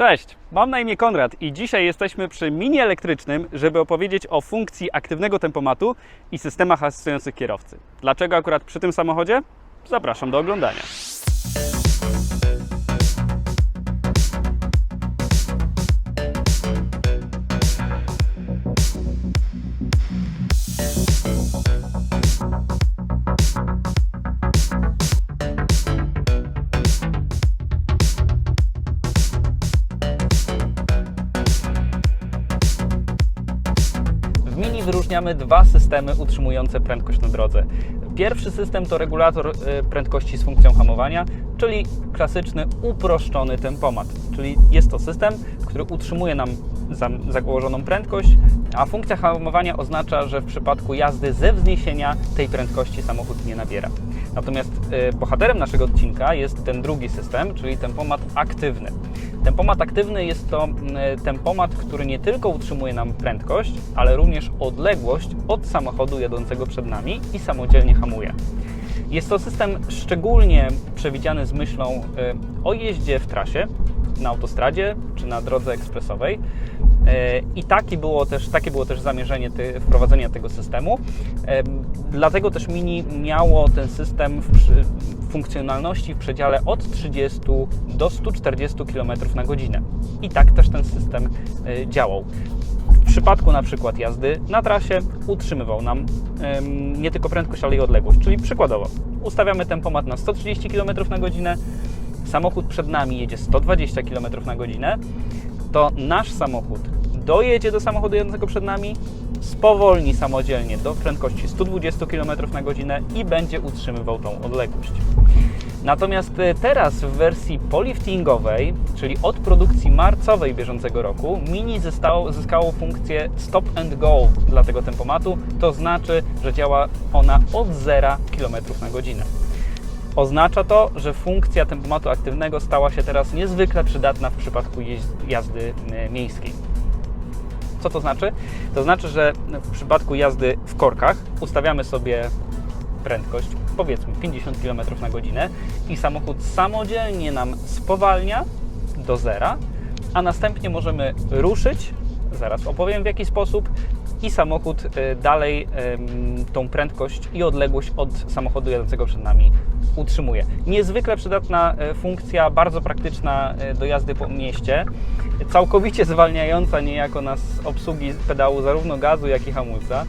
Cześć, mam na imię Konrad i dzisiaj jesteśmy przy mini elektrycznym, żeby opowiedzieć o funkcji aktywnego tempomatu i systemach asystujących kierowcy. Dlaczego akurat przy tym samochodzie? Zapraszam do oglądania. Wyróżniamy dwa systemy utrzymujące prędkość na drodze. Pierwszy system to regulator y, prędkości z funkcją hamowania, czyli klasyczny uproszczony tempomat. Czyli jest to system, który utrzymuje nam za- założoną prędkość, a funkcja hamowania oznacza, że w przypadku jazdy ze wzniesienia tej prędkości samochód nie nabiera. Natomiast y, bohaterem naszego odcinka jest ten drugi system, czyli tempomat aktywny. Tempomat aktywny jest to tempomat, który nie tylko utrzymuje nam prędkość, ale również odległość od samochodu jadącego przed nami i samodzielnie hamuje. Jest to system szczególnie przewidziany z myślą y, o jeździe w trasie, na autostradzie czy na drodze ekspresowej. Y, I było też, takie było też zamierzenie wprowadzenia tego systemu. Em, Dlatego też Mini miało ten system w funkcjonalności w przedziale od 30 do 140 km na godzinę. I tak też ten system y, działał. W przypadku na przykład jazdy na trasie utrzymywał nam nie tylko prędkość, ale i odległość. Czyli przykładowo ustawiamy tempomat na 130 km na godzinę, samochód przed nami jedzie 120 km na godzinę, to nasz samochód dojedzie do samochodu jadącego przed nami, spowolni samodzielnie do prędkości 120 km na godzinę i będzie utrzymywał tą odległość. Natomiast y, teraz w wersji poliftingowej, czyli od produkcji marcowej bieżącego roku, Mini zyskało, zyskało funkcję stop and go dla tego tempomatu, to znaczy, że działa ona od 0 km na godzinę. Oznacza to, że funkcja tempomatu aktywnego stała się teraz niezwykle przydatna w przypadku jazdy miejskiej. Co to znaczy? To znaczy, że w przypadku jazdy w korkach ustawiamy sobie prędkość, powiedzmy 50 km na godzinę i samochód samodzielnie nam spowalnia do zera, a następnie możemy ruszyć, zaraz opowiem w jaki sposób, i samochód y, dalej tą prędkość i odległość od samochodu jadącego przed nami utrzymuje. Niezwykle przydatna y, funkcja, bardzo praktyczna y, do jazdy po mieście, całkowicie zwalniająca niejako nas obsługi pedału zarówno gazu, jak i hamulca.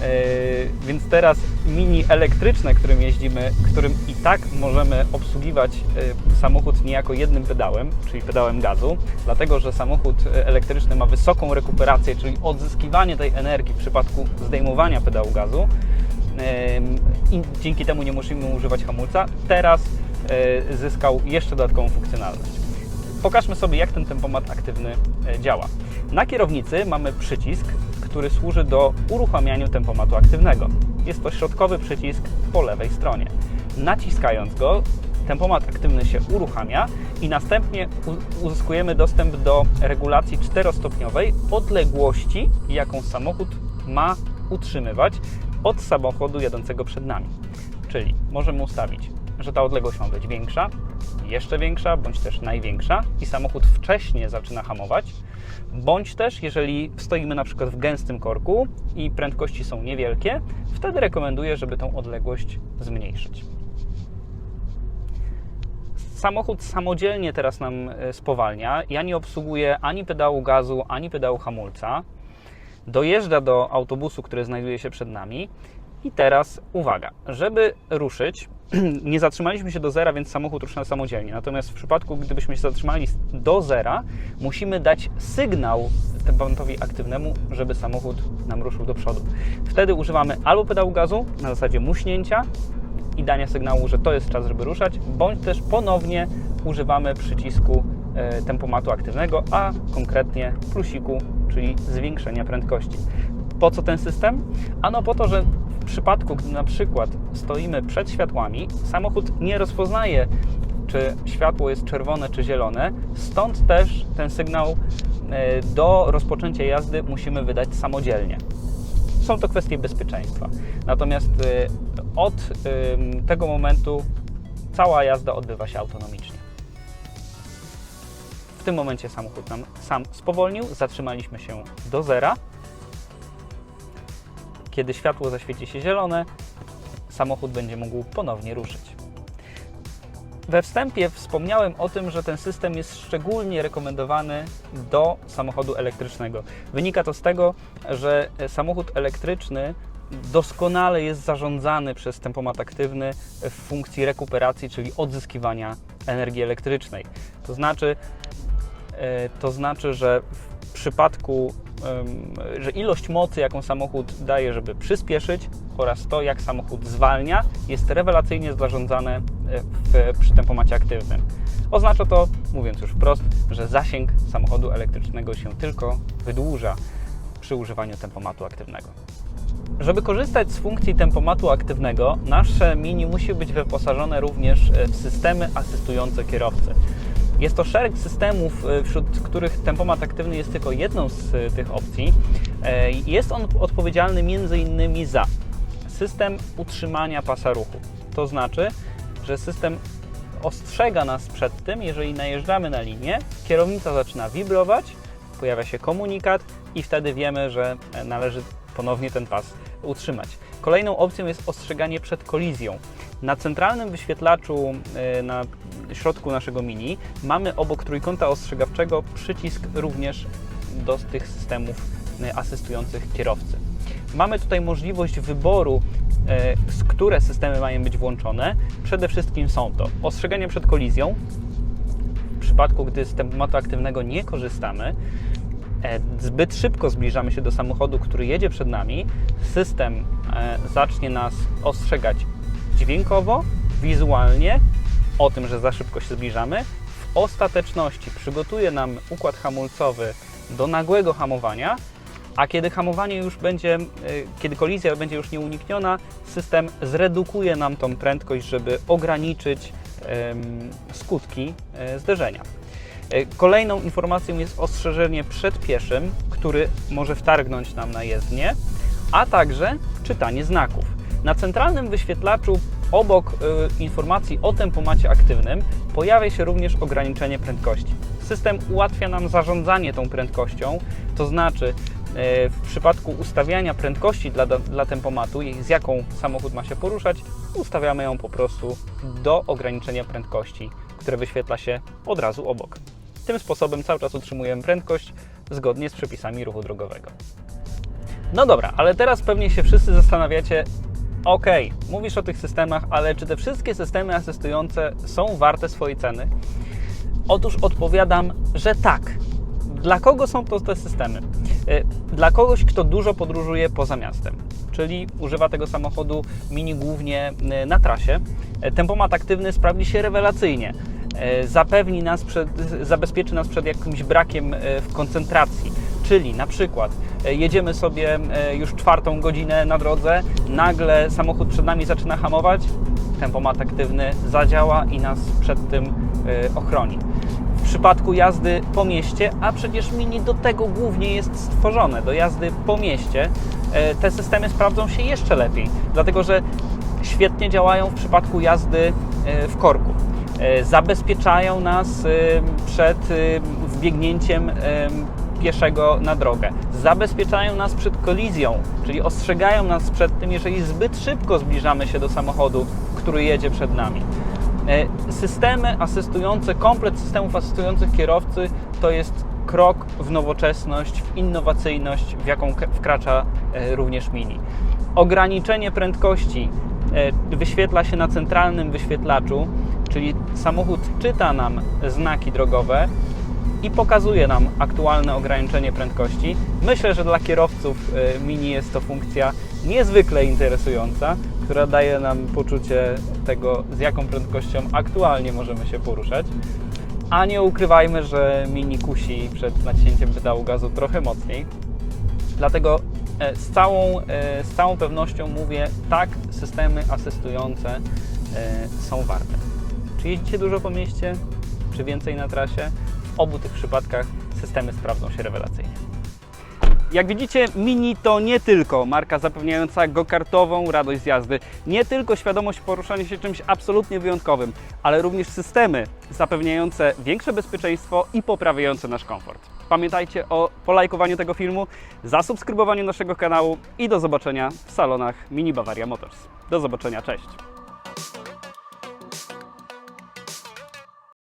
Yy, więc teraz mini elektryczne, którym jeździmy, którym i tak możemy obsługiwać yy, samochód niejako jednym pedałem, czyli pedałem gazu, dlatego że samochód yy, elektryczny ma wysoką rekuperację, czyli odzyskiwanie tej energii w przypadku zdejmowania pedału gazu i dzięki temu nie musimy używać hamulca. Teraz zyskał jeszcze dodatkową funkcjonalność. Pokażmy sobie, jak ten tempomat aktywny e, działa. Na kierownicy mamy przycisk, który służy do uruchamiania tempomatu aktywnego. Jest to środkowy przycisk po lewej stronie. Naciskając go, tempomat aktywny się uruchamia i następnie uzyskujemy dostęp do regulacji czterostopniowej odległości, jaką samochód ma utrzymywać od samochodu jadącego przed nami. Czyli możemy ustawić, że ta odległość ma być większa, jeszcze większa, bądź też największa i samochód wcześniej zaczyna hamować, bądź też, jeżeli stoimy na przykład w gęstym korku i prędkości są niewielkie, wtedy rekomenduję, żeby tą odległość zmniejszyć. Samochód samodzielnie teraz nam e, spowalnia. Ja nie obsługuję ani pedału gazu, ani pedału hamulca. Dojeżdża do autobusu, który znajduje się przed nami. I teraz uwaga, żeby ruszyć, nie zatrzymaliśmy się do zera, więc samochód rusza samodzielnie. Natomiast w przypadku, gdybyśmy się zatrzymali do zera, musimy dać sygnał tempomatowi aktywnemu, żeby samochód nam ruszył do przodu. Wtedy używamy albo pedału gazu na zasadzie muśnięcia i dania sygnału, że to jest czas, żeby ruszać, bądź też ponownie używamy przycisku e, tempomatu aktywnego, a konkretnie plusiku, czyli zwiększenia prędkości. Po co ten system? Ano po to, że przypadku, gdy na przykład stoimy przed światłami, samochód nie rozpoznaje, czy światło jest czerwone czy zielone, stąd też ten sygnał e, do rozpoczęcia jazdy musimy wydać samodzielnie są to kwestie bezpieczeństwa. Natomiast y, od tego momentu cała jazda odbywa się autonomicznie. W tym momencie samochód nam sam spowolnił, zatrzymaliśmy się do zera. Kiedy światło zaświeci się zielone, samochód będzie mógł ponownie ruszyć. We wstępie wspomniałem o tym, że ten system jest szczególnie rekomendowany do samochodu elektrycznego. Wynika to z tego, że samochód elektryczny doskonale jest zarządzany przez tempomat aktywny w funkcji rekuperacji, czyli odzyskiwania energii elektrycznej. To znaczy, e, to znaczy, że w przypadku, że ilość mocy, jaką samochód daje, żeby przyspieszyć, oraz to, jak samochód zwalnia, jest rewelacyjnie zarządzane e, w, przy tempomacie aktywnym. Oznacza to, mówiąc już wprost, że zasięg samochodu elektrycznego się tylko wydłuża przy używaniu tempomatu aktywnego. Żeby korzystać z funkcji tempomatu aktywnego, nasze Mini musi być wyposażone również e, w systemy asystujące kierowcy. Jest to szereg systemów, e, wśród których tempomat aktywny jest tylko jedną z e, tych opcji. E, Jest on odpowiedzialny m.in. za system utrzymania pasa ruchu. To znaczy, że system ostrzega nas przed tym, jeżeli najeżdżamy na linię, kierownica zaczyna wibrować, pojawia się komunikat i wtedy wiemy, że należy ponownie ten pas utrzymać. Kolejną opcją jest ostrzeganie przed kolizją. Na centralnym wyświetlaczu e, na środku naszego mini mamy obok trójkąta ostrzegawczego przycisk również do tych systemów e, asystujących kierowcy. Mamy tutaj możliwość wyboru, e, z które systemy mają być włączone. Przede wszystkim są to ostrzeganie przed kolizją, w przypadku gdy z tempomatu aktywnego nie korzystamy, zbyt szybko zbliżamy się do samochodu, który jedzie przed nami, system e, zacznie nas ostrzegać dźwiękowo, wizualnie o tym, że za szybko się zbliżamy. W ostateczności przygotuje nam układ hamulcowy do nagłego hamowania, a kiedy hamowanie już będzie, e, kiedy kolizja będzie już nieunikniona, system zredukuje nam tą prędkość, żeby ograniczyć skutki e, zderzenia. E, Kolejną informacją jest ostrzeżenie przed pieszym, który może wtargnąć nam na jezdnię, a także czytanie znaków. Na centralnym wyświetlaczu obok e, informacji o tempomacie aktywnym pojawia się również ograniczenie prędkości. System ułatwia nam zarządzanie tą prędkością, to znaczy e, w przypadku ustawiania prędkości dla, dla tempomatu, z jaką samochód ma się poruszać, ustawiamy ją po prostu do ograniczenia prędkości, które wyświetla się od razu obok. Tym sposobem cały czas utrzymujemy prędkość zgodnie z przepisami ruchu drogowego. No dobra, ale teraz pewnie się wszyscy zastanawiacie, ok, mówisz o tych systemach, ale czy te wszystkie systemy asystujące są warte swojej ceny? Otóż odpowiadam, że tak. Dla kogo są to te systemy? Y, Dla kogoś, kto dużo podróżuje poza miastem, czyli używa tego samochodu mini głównie y, na trasie. Y, Tempomat aktywny sprawdzi się rewelacyjnie. Y, Zapewni nas przed, zabezpieczy nas przed jakimś brakiem y, w koncentracji. Czyli na przykład y, jedziemy sobie już czwartą godzinę na drodze, nagle samochód przed nami zaczyna hamować, tempomat aktywny zadziała i nas przed tym ochroni. W przypadku jazdy po mieście, a przecież Mini do tego głównie jest stworzone, do jazdy po mieście, e, te systemy sprawdzą się jeszcze lepiej, dlatego że świetnie działają w przypadku jazdy e, w korku. E, Zabezpieczają nas e, przed e, wbiegnięciem pieszego na drogę. Zabezpieczają nas przed kolizją, czyli ostrzegają nas przed tym, jeżeli zbyt szybko zbliżamy się do samochodu, który jedzie przed nami. Systemy asystujące, komplet systemów asystujących kierowcy to jest krok w nowoczesność, w innowacyjność, w jaką wkracza również Mini. Ograniczenie prędkości wyświetla się na centralnym wyświetlaczu, czyli samochód czyta nam znaki drogowe i pokazuje nam aktualne ograniczenie prędkości. Myślę, że dla kierowców e, Mini jest to funkcja niezwykle interesująca, która daje nam poczucie tego, z jaką prędkością aktualnie możemy się poruszać. A nie ukrywajmy, że Mini kusi przed naciśnięciem pedału gazu trochę mocniej. Dlatego e, z całą, e, z całą pewnością mówię, tak, systemy asystujące e, są warte. Jeździcie dużo po mieście, czy więcej na trasie? W obu tych przypadkach systemy sprawdzą się rewelacyjnie. Jak widzicie, Mini to nie tylko marka zapewniająca go-kartową radość z jazdy, nie tylko świadomość poruszania się czymś absolutnie wyjątkowym, ale również systemy zapewniające większe bezpieczeństwo i poprawiające nasz komfort. Pamiętajcie o polajkowaniu tego filmu, zasubskrybowaniu naszego kanału i do zobaczenia w salonach Mini Bavaria Motors. Do zobaczenia, cześć!